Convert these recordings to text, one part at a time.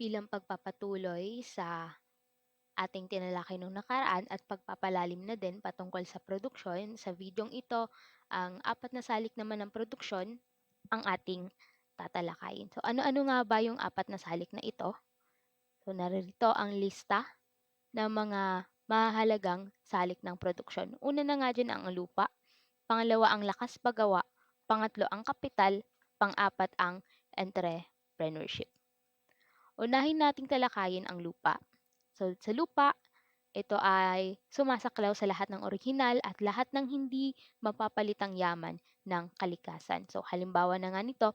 Bilang pagpapatuloy sa ating tinalakay nung nakaraan at pagpapalalim na din patungkol sa produksyon, sa videong ito, ang apat na salik naman ng produksyon ang ating tatalakayin. So, ano-ano nga ba yung apat na salik na ito? So, naririto ang lista ng mga mahalagang salik ng produksyon. Una na nga dyan ang lupa, pangalawa ang lakas pagawa, pangatlo ang kapital, pang-apat ang entrepreneurship. Unahin nating talakayin ang lupa. So, sa lupa, ito ay sumasaklaw sa lahat ng orihinal at lahat ng hindi mapapalitang yaman ng kalikasan. So, halimbawa na nga nito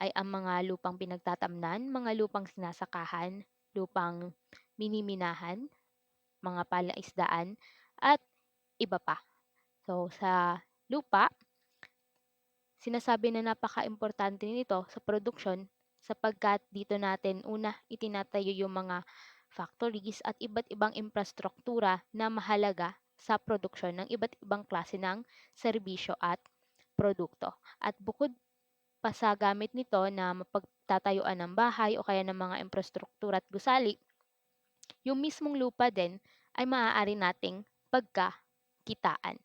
ay ang mga lupang pinagtatamnan, mga lupang sinasakahan, lupang miniminahan, mga palaisdaan, at iba pa. So, sa lupa, sinasabi na napaka-importante nito sa produksyon sapagkat dito natin una itinatayo yung mga factories at iba't ibang infrastruktura na mahalaga sa produksyon ng iba't ibang klase ng serbisyo at produkto. At bukod pa sa gamit nito na mapagtatayuan ng bahay o kaya ng mga infrastruktura at gusali, yung mismong lupa din ay maaari nating pagkakitaan.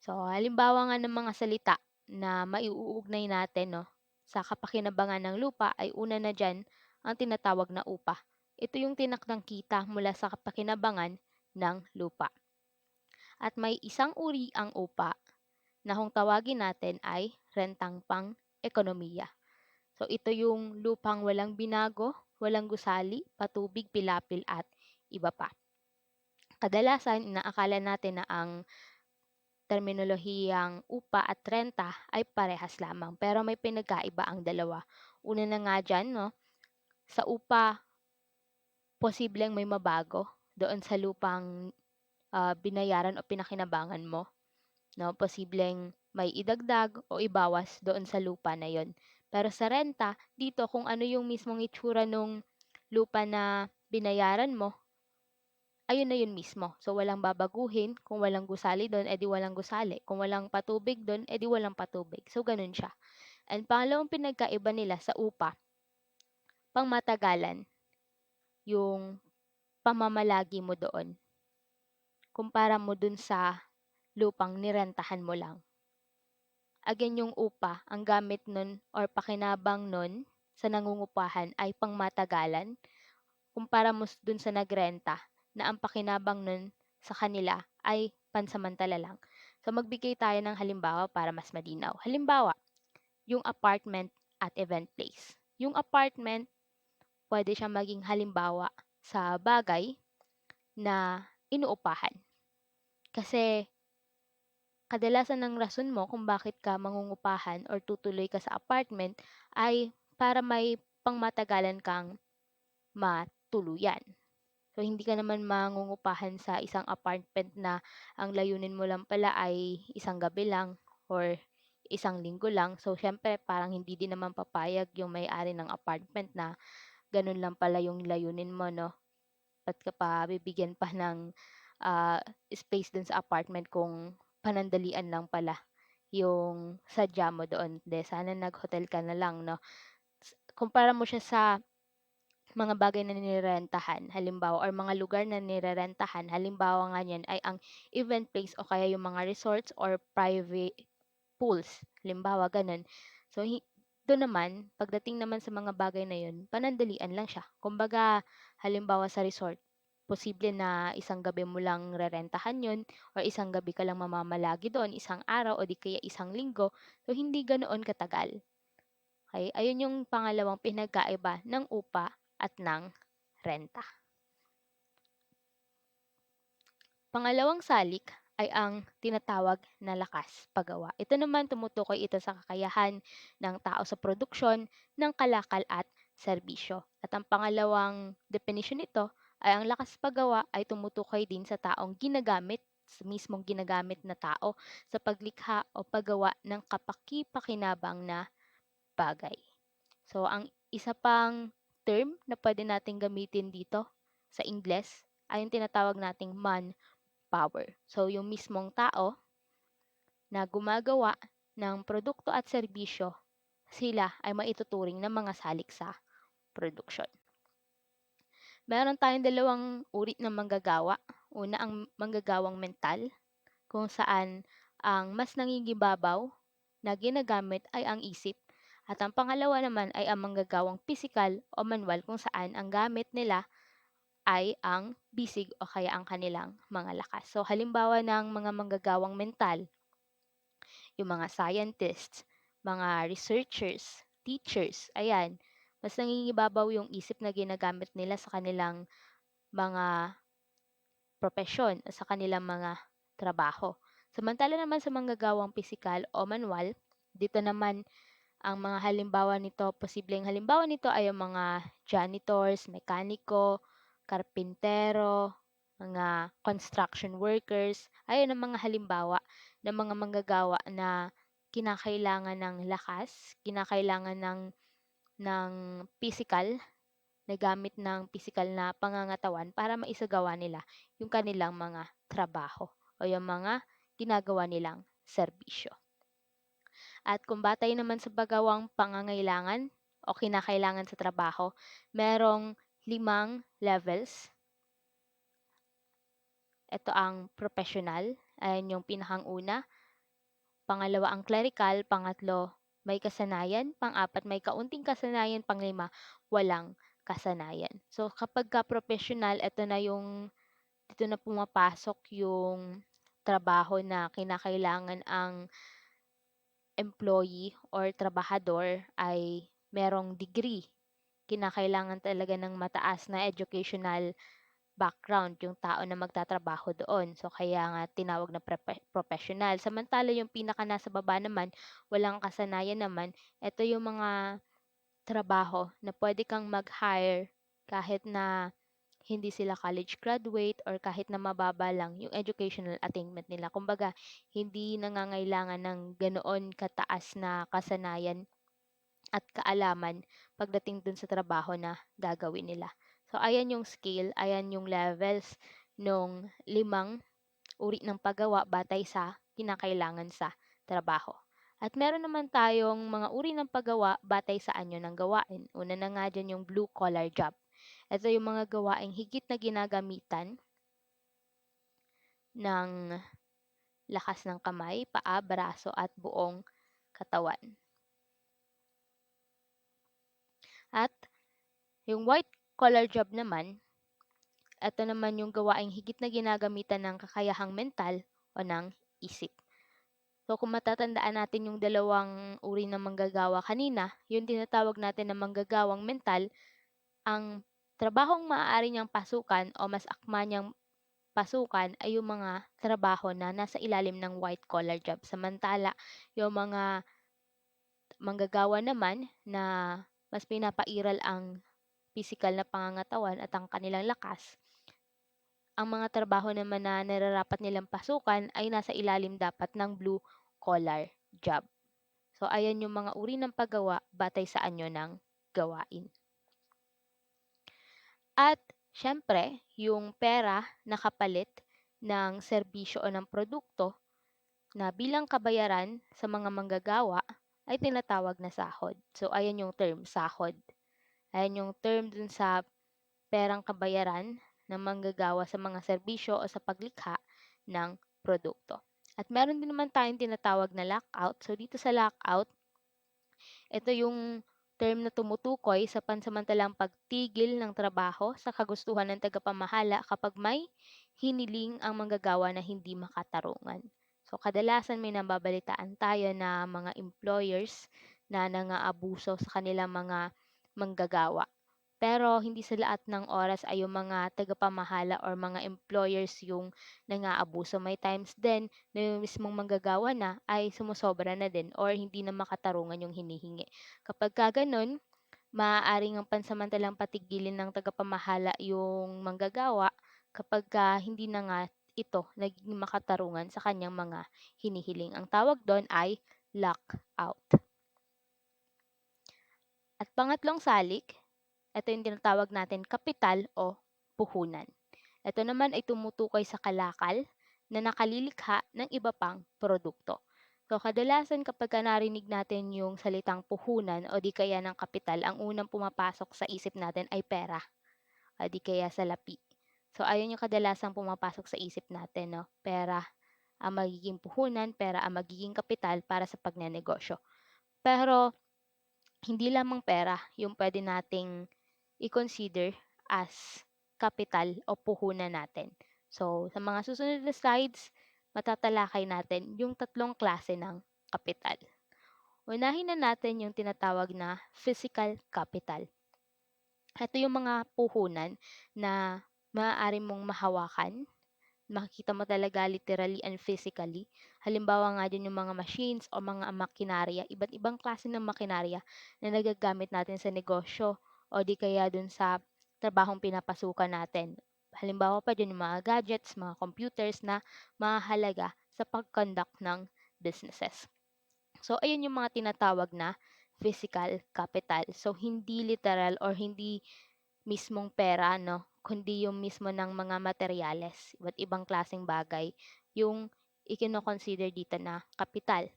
So, halimbawa nga ng mga salita na maiuugnay natin no, sa kapakinabangan ng lupa ay una na dyan ang tinatawag na upa. Ito yung tinakdang kita mula sa kapakinabangan ng lupa. At may isang uri ang upa na kung tawagin natin ay rentang pang ekonomiya. So ito yung lupang walang binago, walang gusali, patubig, pilapil at iba pa. Kadalasan inaakala natin na ang terminolohiyang upa at renta ay parehas lamang pero may pinagkaiba ang dalawa. Una na nga dyan, no, sa upa posibleng may mabago doon sa lupang uh, binayaran o pinakinabangan mo. No, posibleng may idagdag o ibawas doon sa lupa na yon. Pero sa renta, dito kung ano yung mismong itsura nung lupa na binayaran mo, ayun na yun mismo. So, walang babaguhin. Kung walang gusali doon, edi walang gusali. Kung walang patubig doon, edi walang patubig. So, ganun siya. And pangalawang pinagkaiba nila sa upa, pangmatagalan yung pamamalagi mo doon. Kumpara mo dun sa lupang nirentahan mo lang. Again, yung upa, ang gamit nun or pakinabang nun sa nangungupahan ay pangmatagalan. Kumpara mo dun sa nagrenta na ang pakinabang nun sa kanila ay pansamantala lang. So, magbigay tayo ng halimbawa para mas malinaw. Halimbawa, yung apartment at event place. Yung apartment, pwede siyang maging halimbawa sa bagay na inuupahan. Kasi kadalasan ng rason mo kung bakit ka mangungupahan or tutuloy ka sa apartment ay para may pangmatagalan kang matuluyan. So, hindi ka naman mangungupahan sa isang apartment na ang layunin mo lang pala ay isang gabi lang or isang linggo lang. So, syempre, parang hindi din naman papayag yung may-ari ng apartment na ganun lang pala yung layunin mo, no? Ba't ka pa bibigyan pa ng uh, space dun sa apartment kung panandalian lang pala yung sadya mo doon. De, sana nag-hotel ka na lang, no? Kumpara mo siya sa mga bagay na nirerentahan, halimbawa, or mga lugar na nirerentahan, halimbawa nga niyan ay ang event place o kaya yung mga resorts or private pools, halimbawa, ganun. So, doon naman, pagdating naman sa mga bagay na yun, panandalian lang siya. Kumbaga, halimbawa sa resort, posible na isang gabi mo lang rerentahan yun or isang gabi ka lang mamamalagi doon, isang araw o di kaya isang linggo. So, hindi ganoon katagal. Okay? Ayun yung pangalawang pinagkaiba ng upa at ng renta. Pangalawang salik ay ang tinatawag na lakas paggawa. Ito naman tumutukoy ito sa kakayahan ng tao sa produksyon ng kalakal at serbisyo. At ang pangalawang definition nito ay ang lakas paggawa ay tumutukoy din sa taong ginagamit mismong ginagamit na tao sa paglikha o paggawa ng kapaki-pakinabang na bagay. So, ang isa pang term na pwede nating gamitin dito sa Ingles ay yung tinatawag nating man power. So, yung mismong tao na gumagawa ng produkto at serbisyo, sila ay maituturing ng mga salik sa produksyon. Meron tayong dalawang uri ng manggagawa. Una ang manggagawang mental, kung saan ang mas nangingibabaw na ginagamit ay ang isip. At ang pangalawa naman ay ang manggagawang pisikal o manual kung saan ang gamit nila ay ang bisig o kaya ang kanilang mga lakas. So halimbawa ng mga manggagawang mental, yung mga scientists, mga researchers, teachers, ayan, mas nangingibabaw yung isip na ginagamit nila sa kanilang mga propesyon o sa kanilang mga trabaho. Samantala naman sa manggagawang pisikal o manual, dito naman ang mga halimbawa nito, posibleng halimbawa nito ay ang mga janitors, mekaniko, karpintero, mga construction workers. Ayan ang mga halimbawa ng mga manggagawa na kinakailangan ng lakas, kinakailangan ng ng pisikal na gamit ng pisikal na pangangatawan para maisagawa nila yung kanilang mga trabaho o yung mga ginagawa nilang serbisyo. At kung batay naman sa bagawang pangangailangan o kinakailangan sa trabaho, merong limang levels. Ito ang professional, ayan yung pinakang una. Pangalawa ang clerical, pangatlo may kasanayan, pang-apat may kaunting kasanayan, panglima walang kasanayan. So kapag ka professional, ito na yung dito na pumapasok yung trabaho na kinakailangan ang employee or trabahador ay merong degree. Kinakailangan talaga ng mataas na educational background yung tao na magtatrabaho doon. So, kaya nga tinawag na prepe- professional. Samantala, yung pinaka nasa baba naman, walang kasanayan naman, ito yung mga trabaho na pwede kang mag-hire kahit na hindi sila college graduate or kahit na mababa lang yung educational attainment nila. Kumbaga, hindi nangangailangan ng ganoon kataas na kasanayan at kaalaman pagdating dun sa trabaho na gagawin nila. So, ayan yung scale, ayan yung levels nung limang uri ng paggawa batay sa kinakailangan sa trabaho. At meron naman tayong mga uri ng paggawa batay sa anyo ng gawain. Una na nga dyan yung blue collar job. Ito yung mga gawaing higit na ginagamitan ng lakas ng kamay, paa, braso at buong katawan. At yung white collar job naman, ito naman yung gawaing higit na ginagamitan ng kakayahang mental o ng isip. So kung matatandaan natin yung dalawang uri ng manggagawa kanina, yung tinatawag natin na manggagawang mental, ang trabahong maaari niyang pasukan o mas akma niyang pasukan ay yung mga trabaho na nasa ilalim ng white collar job. Samantala, yung mga manggagawa naman na mas pinapairal ang physical na pangangatawan at ang kanilang lakas, ang mga trabaho naman na nararapat nilang pasukan ay nasa ilalim dapat ng blue collar job. So, ayan yung mga uri ng paggawa batay sa anyo ng gawain. At syempre, yung pera na kapalit ng serbisyo o ng produkto na bilang kabayaran sa mga manggagawa ay tinatawag na sahod. So, ayan yung term, sahod. Ayan yung term dun sa perang kabayaran ng manggagawa sa mga serbisyo o sa paglikha ng produkto. At meron din naman tayong tinatawag na lockout. So, dito sa lockout, ito yung term na tumutukoy sa pansamantalang pagtigil ng trabaho sa kagustuhan ng tagapamahala kapag may hiniling ang manggagawa na hindi makatarungan. So, kadalasan may nababalitaan tayo na mga employers na nangaabuso sa kanilang mga manggagawa. Pero hindi sa lahat ng oras ay yung mga tagapamahala or mga employers yung nangaabuso. May times din na yung mismong manggagawa na ay sumusobra na din or hindi na makatarungan yung hinihingi. Kapag ka ganun, maaaring ang pansamantalang patigilin ng tagapamahala yung manggagawa kapag ka hindi na nga ito naging makatarungan sa kanyang mga hinihiling. Ang tawag doon ay lockout. At pangatlong salik, ito yung tinatawag natin kapital o puhunan. Ito naman ay tumutukoy sa kalakal na nakalilikha ng iba pang produkto. So, kadalasan kapag ka narinig natin yung salitang puhunan o di kaya ng kapital, ang unang pumapasok sa isip natin ay pera. o di kaya salapi. So, ayun yung kadalasang pumapasok sa isip natin 'no, pera ang magiging puhunan, pera ang magiging kapital para sa pagnenegosyo. Pero hindi lamang pera yung puwede nating i-consider as kapital o puhunan natin. So, sa mga susunod na slides, matatalakay natin yung tatlong klase ng kapital. Unahin na natin yung tinatawag na physical capital. Ito yung mga puhunan na maaari mong mahawakan, makikita mo talaga literally and physically. Halimbawa nga diyan yung mga machines o mga makinarya, iba't ibang klase ng makinarya na nagagamit natin sa negosyo o di kaya dun sa trabahong pinapasukan natin. Halimbawa pa diyan yung mga gadgets, mga computers na mahalaga sa pag-conduct ng businesses. So, ayun yung mga tinatawag na physical capital. So, hindi literal or hindi mismong pera, no? Kundi yung mismo ng mga materyales, iba't ibang klaseng bagay, yung ikino-consider dito na kapital.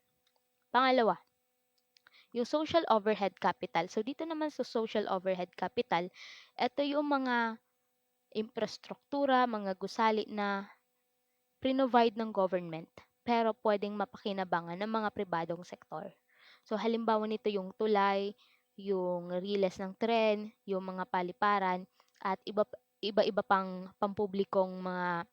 Pangalawa, yung social overhead capital. So, dito naman sa social overhead capital, ito yung mga infrastruktura, mga gusali na prinovide ng government pero pwedeng mapakinabangan ng mga pribadong sektor. So, halimbawa nito yung tulay, yung riles ng tren, yung mga paliparan, at iba, iba-iba pang pampublikong mga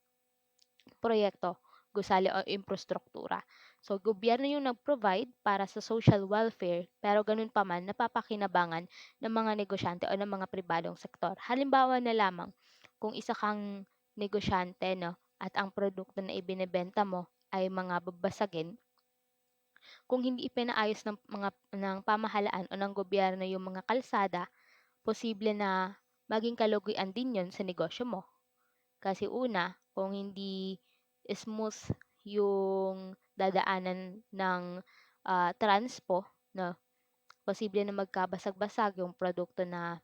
proyekto, gusali o infrastruktura. So, gobyerno yung nag-provide para sa social welfare, pero ganun pa man, napapakinabangan ng mga negosyante o ng mga pribadong sektor. Halimbawa na lamang, kung isa kang negosyante, no, at ang produkto na ibinebenta mo ay mga babasagin, kung hindi ipinaayos ng mga ng pamahalaan o ng gobyerno yung mga kalsada, posible na maging kalugian din yon sa negosyo mo. Kasi una, kung hindi smooth yung dadaanan ng uh, transpo, no, posible na magkabasag-basag yung produkto na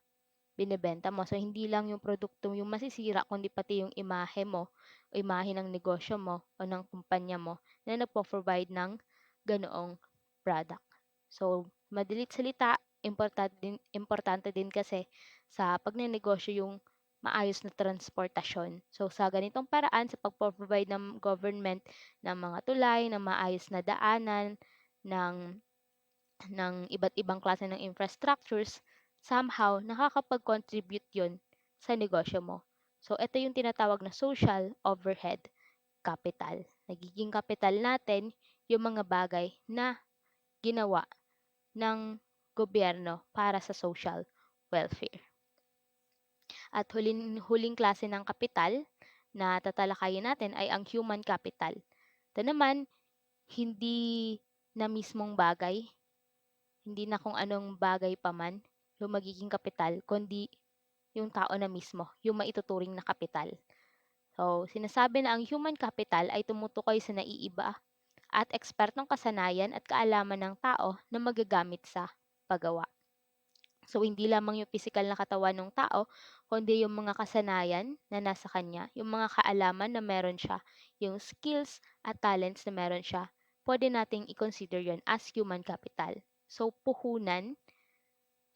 binebenta mo. So, hindi lang yung produkto yung masisira, kundi pati yung imahe mo, o imahe ng negosyo mo, o ng kumpanya mo, na nagpo-provide ng ganoong product. So, madalit salita, importante din, importante din kasi sa pagnenegosyo yung maayos na transportasyon. So, sa ganitong paraan, sa pagpo-provide ng government ng mga tulay, ng maayos na daanan, ng ng iba't ibang klase ng infrastructures, somehow nakakapag-contribute yun sa negosyo mo. So, ito yung tinatawag na social overhead capital. Nagiging capital natin yung mga bagay na ginawa ng gobyerno para sa social welfare. At huling, huling klase ng kapital na tatalakayin natin ay ang human capital. Ito naman, hindi na mismong bagay, hindi na kung anong bagay pa man yung magiging kapital, kundi yung tao na mismo, yung maituturing na kapital. So, sinasabi na ang human capital ay tumutukoy sa naiiba at ekspertong kasanayan at kaalaman ng tao na magagamit sa paggawa. So, hindi lamang yung physical na katawan ng tao, kundi yung mga kasanayan na nasa kanya, yung mga kaalaman na meron siya, yung skills at talents na meron siya, pwede nating i-consider yon as human capital. So, puhunan,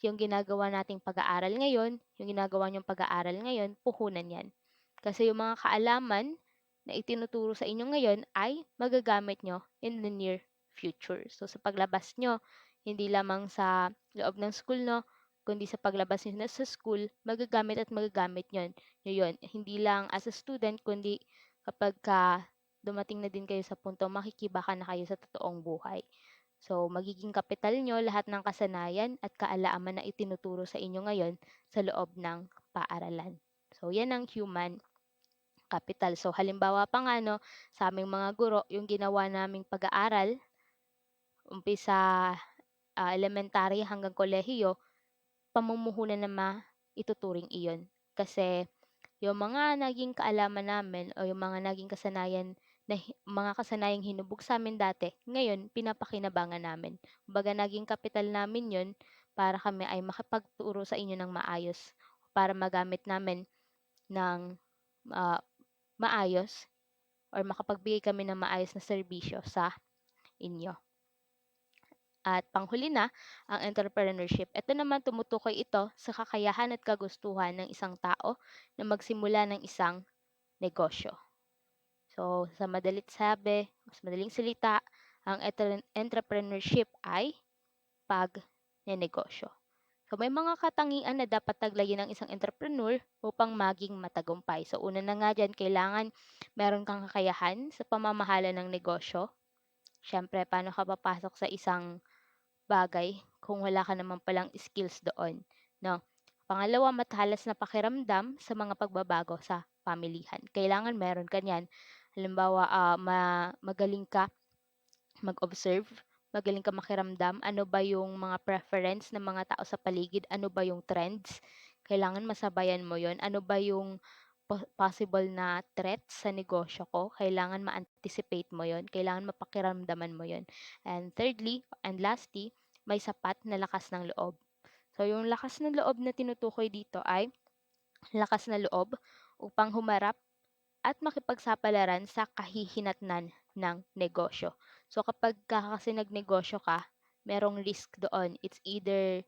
yung ginagawa nating pag-aaral ngayon, yung ginagawa niyong pag-aaral ngayon, puhunan yan. Kasi yung mga kaalaman na itinuturo sa inyo ngayon ay magagamit nyo in the near future. So, sa paglabas nyo, hindi lamang sa loob ng school, no, kundi sa paglabas nyo na sa school, magagamit at magagamit nyo yun. Hindi lang as a student, kundi kapag ka dumating na din kayo sa punto, makikibaka na kayo sa totoong buhay. So, magiging kapital nyo lahat ng kasanayan at kaalaman na itinuturo sa inyo ngayon sa loob ng paaralan. So, yan ang human capital. So, halimbawa pa nga, no, sa aming mga guro, yung ginawa naming pag-aaral, umpisa uh, elementary hanggang kolehiyo, pamumuhunan na maituturing iyon. Kasi, yung mga naging kaalaman namin o yung mga naging kasanayan na mga kasanayang hinubog sa amin dati, ngayon pinapakinabangan namin. Kumbaga naging kapital namin 'yon para kami ay makapagturo sa inyo ng maayos, para magamit namin ng uh, maayos or makapagbigay kami ng maayos na serbisyo sa inyo. At panghuli na, ang entrepreneurship. Ito naman tumutukoy ito sa kakayahan at kagustuhan ng isang tao na magsimula ng isang negosyo. So, sa madalit sabi, mas madaling salita, ang entre- entrepreneurship ay pagnenegosyo. So, may mga katangian na dapat taglayin ng isang entrepreneur upang maging matagumpay. So, una na nga dyan, kailangan meron kang kakayahan sa pamamahala ng negosyo. Siyempre, paano ka papasok sa isang bagay kung wala ka naman palang skills doon, no? Pangalawa, matalas na pakiramdam sa mga pagbabago sa pamilihan. Kailangan meron ka niyan. Halimbawa, ah, ma magaling ka mag-observe, magaling ka makiramdam, ano ba yung mga preference ng mga tao sa paligid, ano ba yung trends, kailangan masabayan mo yon ano ba yung po- possible na threats sa negosyo ko, kailangan ma-anticipate mo yon kailangan mapakiramdaman mo yon And thirdly, and lastly, may sapat na lakas ng loob. So, yung lakas ng loob na tinutukoy dito ay lakas na loob upang humarap at makipagsapalaran sa kahihinatnan ng negosyo. So kapag ka kasi nagnegosyo ka, merong risk doon. It's either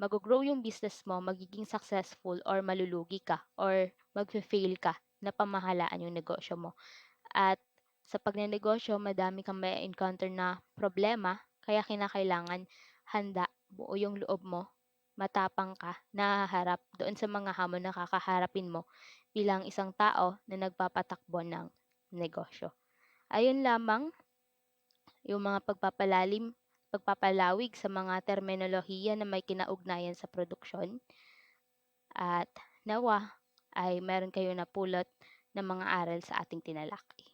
mag-grow yung business mo, magiging successful, or malulugi ka, or mag-fail ka na pamahalaan yung negosyo mo. At sa pagnenegosyo, madami kang may encounter na problema, kaya kinakailangan handa, buo yung loob mo, matapang ka, nahaharap doon sa mga hamon na kakaharapin mo bilang isang tao na nagpapatakbo ng negosyo. Ayun lamang yung mga pagpapalalim, pagpapalawig sa mga terminolohiya na may kinaugnayan sa produksyon at nawa ay meron kayo napulot ng mga aral sa ating tinalakay.